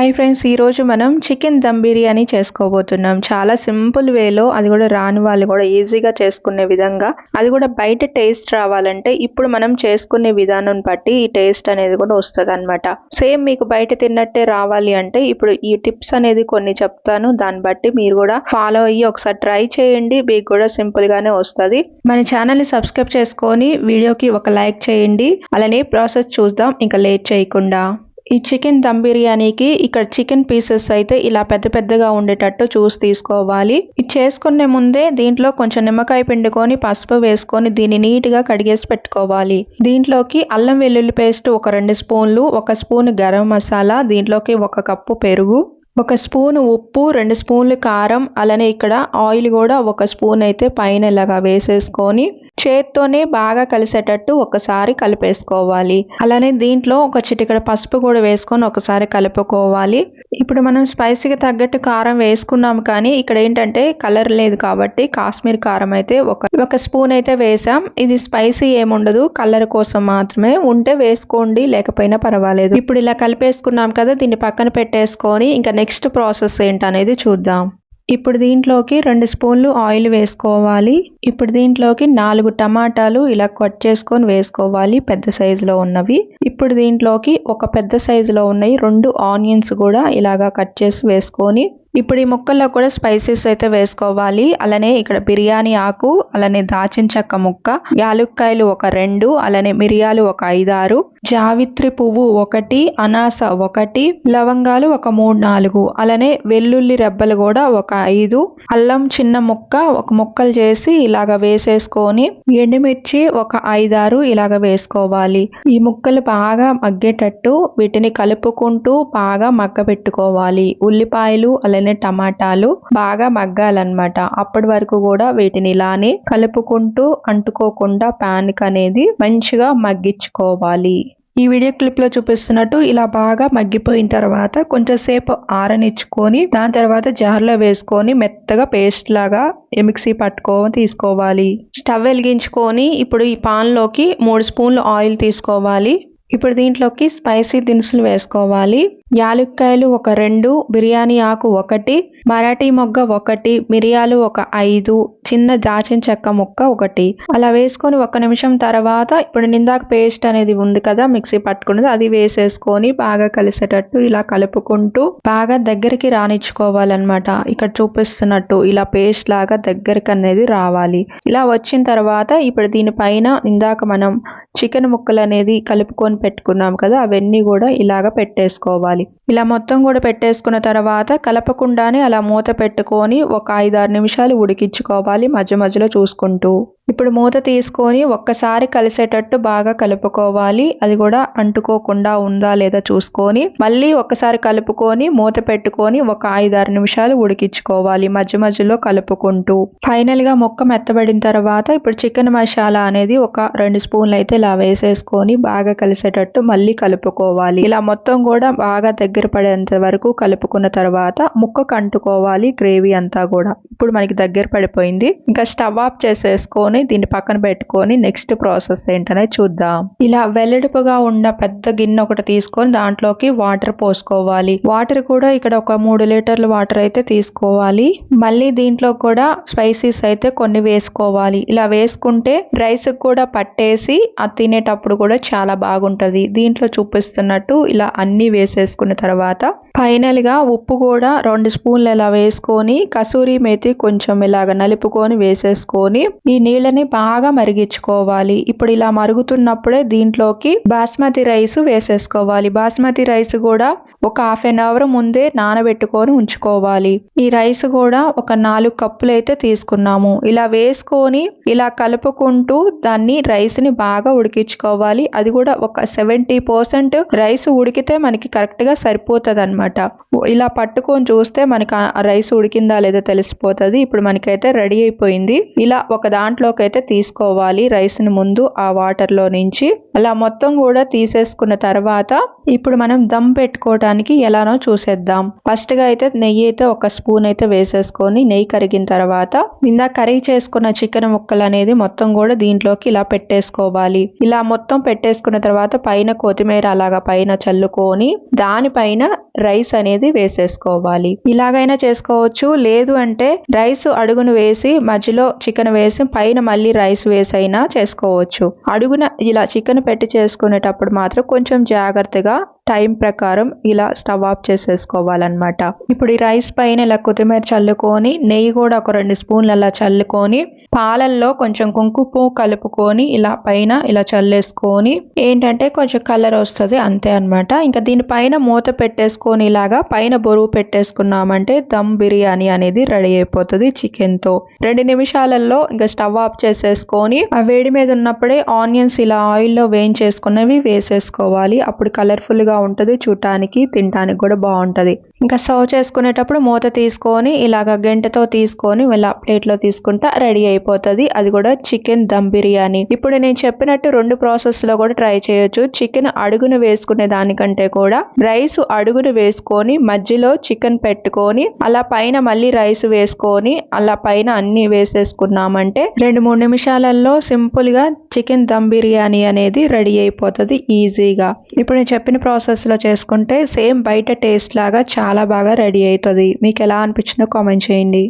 Hi friends ఈరోజు మనం chicken dum biryani చేసుకోబోతున్నాం. చాలా సింపుల్ వేలో అది కూడా రాని వాళ్ళు కూడా ఈజీగా చేసుకునే విధంగా. అది కూడా బయట టేస్ట్ రావాలంటే ఇప్పుడు మనం చేసుకునే విధానం బట్టి ఈ టేస్ట్ అనేది కూడా వస్తుంది అనమాట సేమ్ మీకు బయట తిన్నట్టే రావాలి అంటే ఇప్పుడు ఈ టిప్స్ అనేది కొన్ని చెప్తాను. దాన్ని బట్టి మీరు కూడా ఫాలో అయ్యి ఒకసారి ట్రై చేయండి. మీకు కూడా సింపుల్ గానే వస్తుంది. మన ఛానల్ని సబ్స్క్రైబ్ చేసుకొని వీడియోకి ఒక లైక్ చేయండి. అలానే ప్రాసెస్ చూద్దాం. ఇంకా లేట్ చేయకుండా. ఈ చికెన్ దమ్ బిర్యానీకి ఇక్కడ చికెన్ పీసెస్ అయితే ఇలా పెద్ద పెద్దగా ఉండేటట్టు చూసి తీసుకోవాలి. ఇది చేసుకునే ముందే దీంట్లో కొంచెం నిమ్మకాయ పిండుకొని పసుపు వేసుకొని దీన్ని నీట్గా కడిగేసి పెట్టుకోవాలి. దీంట్లోకి అల్లం వెల్లుల్లి పేస్ట్ ఒక రెండు స్పూన్లు ఒక స్పూన్ గరం మసాలా దీంట్లోకి ఒక కప్పు పెరుగు ఒక స్పూన్ ఉప్పు రెండు స్పూన్లు కారం అలానే ఇక్కడ ఆయిల్ కూడా ఒక స్పూన్ అయితే పైన ఇలాగా వేసేసుకొని చేత్తోనే బాగా కలిసేటట్టు ఒకసారి కలిపేసుకోవాలి. అలానే దీంట్లో ఒక చిటికడ పసుపు కూడా వేసుకొని ఒకసారి కలుపుకోవాలి. ఇప్పుడు మనం స్పైసీకి తగ్గట్టు కారం వేసుకున్నాం కానీ ఇక్కడ ఏంటంటే కలర్ లేదు కాబట్టి కాశ్మీర్ కారం అయితే ఒక ఒక స్పూన్ అయితే వేసాం. ఇది స్పైసీ ఏముండదు. కలర్ కోసం మాత్రమే ఉంటే వేసుకోండి లేకపోయినా పర్వాలేదు. ఇప్పుడు ఇలా కలిపేసుకున్నాం కదా దీన్ని పక్కన పెట్టేసుకొని ఇంకా నెక్స్ట్ ప్రాసెస్ ఏంటనేది చూద్దాం. ఇప్పుడు దీంట్లోకి రెండు స్పూన్లు ఆయిల్ వేసుకోవాలి. ఇప్పుడు దీంట్లోకి నాలుగు టమాటాలు ఇలా కట్ చేసుకొని వేసుకోవాలి పెద్ద సైజులో ఉన్నవి. ఇప్పుడు దీంట్లోకి ఒక పెద్ద సైజులో ఉన్నాయి రెండు ఆనియన్స్ కూడా ఇలాగా కట్ చేసి వేసుకొని. ఇప్పుడు ఈ ముక్కల్లో కూడా స్పైసెస్ అయితే వేసుకోవాలి. అలానే ఇక్కడ బిర్యానీ ఆకు అలానే దాచిన చెక్క ముక్క యాలుక్కాయలు ఒక రెండు అలానే మిరియాలు ఒక ఐదారు జావిత్రి పువ్వు ఒకటి అనాస ఒకటి లవంగాలు ఒక మూడు నాలుగు అలానే వెల్లుల్లి రెబ్బలు కూడా ఒక ఐదు అల్లం చిన్న ముక్క ఒక ముక్కలు చేసి ఇలాగ వేసేసుకొని ఎండుమిర్చి ఒక ఐదారు ఇలాగ వేసుకోవాలి. ఈ ముక్కలు బాగా మగ్గేటట్టు వీటిని కలుపుకుంటూ బాగా మగ్గ పెట్టుకోవాలి ఉల్లిపాయలు అలానే టమాటాలు బాగా మగ్గాలన్నమాట. అప్పటి వరకు కూడా వీటిని ఇలానే కలుపుకుంటూ అంటుకోకుండా ప్యాన్ అనేది మంచిగా మగ్గించుకోవాలి. ఈ వీడియో క్లిప్లో చూపిస్తున్నట్టు ఇలా బాగా మగ్గిపోయిన తర్వాత కొంచెంసేపు ఆరనిచ్చుకొని దాని తర్వాత జార్లో వేసుకొని మెత్తగా పేస్ట్ లాగా మిక్సీ పట్టుకొని తీసుకోవాలి. స్టవ్ వెలిగించుకొని ఇప్పుడు ఈ పాన్లోకి మూడు స్పూన్లు ఆయిల్ తీసుకోవాలి. ఇప్పుడు దీంట్లోకి స్పైసీ దినుసులు వేసుకోవాలి. యాలుక్కాయలు ఒక రెండు బిర్యానీ ఆకు ఒకటి మరాఠీ మొగ్గ ఒకటి మిరియాలు ఒక ఐదు చిన్న దాచిన చెక్క ముక్క ఒకటి. అలా వేసుకొని ఒక నిమిషం తర్వాత ఇప్పుడు నిందాక పేస్ట్ అనేది ఉంది కదా మిక్సీ పట్టుకున్నది అది వేసేసుకొని బాగా కలిసేటట్టు ఇలా కలుపుకుంటూ బాగా దగ్గరికి రానిచ్చుకోవాలన్నమాట. ఇక్కడ చూపిస్తున్నట్టు ఇలా పేస్ట్ లాగా దగ్గరికి అనేది రావాలి. ఇలా వచ్చిన తర్వాత ఇప్పుడు దీనిపైన ఇందాక మనం చికెన్ ముక్కలు అనేది కలుపుకొని పెట్టుకున్నాం కదా అవన్నీ కూడా ఇలాగ పెట్టేసుకోవాలి. ఇలా మొత్తం కూడా పెట్టేసుకున్న తర్వాత కలపకుండానే అలా మూత పెట్టుకొని ఒక ఐదారు నిమిషాలు ఉడికించుకోవాలి మధ్య మధ్యలో చూసుకుంటూ. ఇప్పుడు మూత తీసుకొని ఒక్కసారి కలిసేటట్టు బాగా కలుపుకోవాలి. అది కూడా అంటుకోకుండా ఉందా లేదా చూసుకొని మళ్ళీ ఒక్కసారి కలుపుకొని మూత పెట్టుకొని ఒక ఐదారు నిమిషాలు ఉడికించుకోవాలి మధ్య మధ్యలో కలుపుకుంటూ. ఫైనల్గా మొక్క మెత్తబడిన తర్వాత ఇప్పుడు చికెన్ మసాలా అనేది ఒక రెండు స్పూన్లు అయితే ఇలా వేసేసుకొని బాగా కలిసేటట్టు మళ్ళీ కలుపుకోవాలి. ఇలా మొత్తం కూడా బాగా దగ్గర పడేంత వరకు కలుపుకున్న తర్వాత ముక్కకు అంటుకోవాలి గ్రేవీ అంతా కూడా. ఇప్పుడు మనకి దగ్గర పడిపోయింది. ఇంకా స్టవ్ ఆఫ్ చేసేసుకొని దీన్ని పక్కన పెట్టుకొని నెక్స్ట్ ప్రాసెస్ ఏంటనేది చూద్దాం. ఇలా వెల్లడిపుగా ఉన్న పెద్ద గిన్నె ఒకటి తీసుకొని దాంట్లోకి వాటర్ పోసుకోవాలి. వాటర్ కూడా ఇక్కడ ఒక మూడు లీటర్ల వాటర్ అయితే తీసుకోవాలి. మళ్ళీ దీంట్లో కూడా స్పైసీస్ అయితే కొన్ని వేసుకోవాలి. ఇలా వేసుకుంటే రైస్ కూడా పట్టేసి అది తినేటప్పుడు కూడా చాలా బాగుంటది. దీంట్లో చూపిస్తున్నట్టు ఇలా అన్ని వేసేసుకున్న తర్వాత ఫైనల్గా ఉప్పు కూడా రెండు స్పూన్లు ఇలా వేసుకొని కసూరి మేతి కొంచెం ఇలాగ నలుపుకొని వేసేసుకొని ఈ నీళ్ళని బాగా మరిగించుకోవాలి. ఇప్పుడు ఇలా మరుగుతున్నప్పుడే దీంట్లోకి బాస్మతి రైస్ వేసేసుకోవాలి. బాస్మతి రైస్ కూడా ఒక హాఫ్ అన్ అవర్ ముందే నానబెట్టుకొని ఉంచుకోవాలి. ఈ రైస్ కూడా ఒక నాలుగు కప్పులు అయితే తీసుకున్నాము. ఇలా వేసుకొని ఇలా కలుపుకుంటూ దాన్ని రైస్ని బాగా ఉడికించుకోవాలి. అది కూడా ఒక సెవెంటీ పర్సెంట్ రైస్ ఉడికితే మనకి కరెక్ట్గా సరిపోతుంది అనమాట ఇలా పట్టుకొని చూస్తే మనకి రైస్ ఉడికిందా లేదా తెలిసిపోతుంది. ఇప్పుడు మనకైతే రెడీ అయిపోయింది. ఇలా ఒక దాంట్లోకి అయితే తీసుకోవాలి రైస్ని ముందు ఆ వాటర్లో నుంచి. అలా మొత్తం కూడా తీసేసుకున్న తర్వాత ఇప్పుడు మనం దమ్ పెట్టుకోవడానికి చేయడానికి ఎలానో చూసేద్దాం. ఫస్ట్గా అయితే నెయ్యి అయితే ఒక స్పూన్ అయితే వేసేసుకొని నెయ్యి కరిగిన తర్వాత ఇందా కర్రీ చేసుకున్న చికెన్ ముక్కలు అనేది మొత్తం కూడా దీంట్లోకి ఇలా పెట్టేసుకోవాలి. ఇలా మొత్తం పెట్టేసుకున్న తర్వాత పైన కొత్తిమీర అలాగా పైన చల్లుకొని దానిపైన రైస్ అనేది వేసేసుకోవాలి. ఇలాగైనా చేసుకోవచ్చు. లేదు అంటే రైస్ అడుగును వేసి మధ్యలో చికెన్ వేసి పైన మళ్ళీ రైస్ వేసి అయినా చేసుకోవచ్చు. అడుగున ఇలా చికెన్ పెట్టి చేసుకునేటప్పుడు మాత్రం కొంచెం జాగ్రత్తగా టైం ప్రకారం ఇలా స్టవ్ ఆఫ్ చేసేసుకోవాలన్నమాట. ఇప్పుడు ఈ రైస్ పైన ఇలా కొత్తిమీర చల్లుకొని నెయ్యి కూడా ఒక రెండు స్పూన్లు అలా చల్లుకొని పాలల్లో కొంచెం కుంకుమ కలుపుకొని ఇలా పైన ఇలా చల్లేసుకొని ఏంటంటే కొంచెం కలర్ వస్తుంది అంతే అనమాట ఇంకా దీనిపైన మూత పెట్టేసుకొని ఇలాగా పైన బరువు పెట్టేసుకున్నామంటే దమ్ బిర్యానీ అనేది రెడీ అయిపోతుంది చికెన్తో. రెండు నిమిషాలలో ఇంకా స్టవ్ ఆఫ్ చేసేసుకొని ఆ వేడి మీద ఉన్నప్పుడే ఆనియన్స్ ఇలా ఆయిల్లో వేయించేసుకున్నవి వేసేసుకోవాలి. అప్పుడు కలర్ఫుల్గా ఉంటుంది చూడటానికి తినడానికి కూడా బాగుంటుంది. ఇంకా సర్వ్ చేసుకునేటప్పుడు మూత తీసుకొని ఇలాగ గంటతో తీసుకొని ఇలా ప్లేట్లో తీసుకుంటా రెడీ అయిపోతుంది. అది కూడా చికెన్ దమ్ బిర్యానీ. ఇప్పుడు నేను చెప్పినట్టు రెండు ప్రాసెస్లో కూడా ట్రై చేయొచ్చు. చికెన్ అడుగును వేసుకునే దానికంటే కూడా రైస్ అడుగును వేసుకొని మధ్యలో చికెన్ పెట్టుకొని అలా పైన మళ్ళీ రైస్ వేసుకొని అలా పైన అన్ని వేసేసుకున్నామంటే రెండు మూడు నిమిషాలలో సింపుల్గా చికెన్ దమ్ బిర్యానీ అనేది రెడీ అయిపోతుంది ఈజీగా. ఇప్పుడు నేను చెప్పిన ప్రాసెస్ ప్రాసెస్లో చేసుకుంటే సేమ్ బయట టేస్ట్ లాగా చాలా బాగా రెడీ అవుతుంది. మీకు ఎలా అనిపించిందో కామెంట్ చేయండి.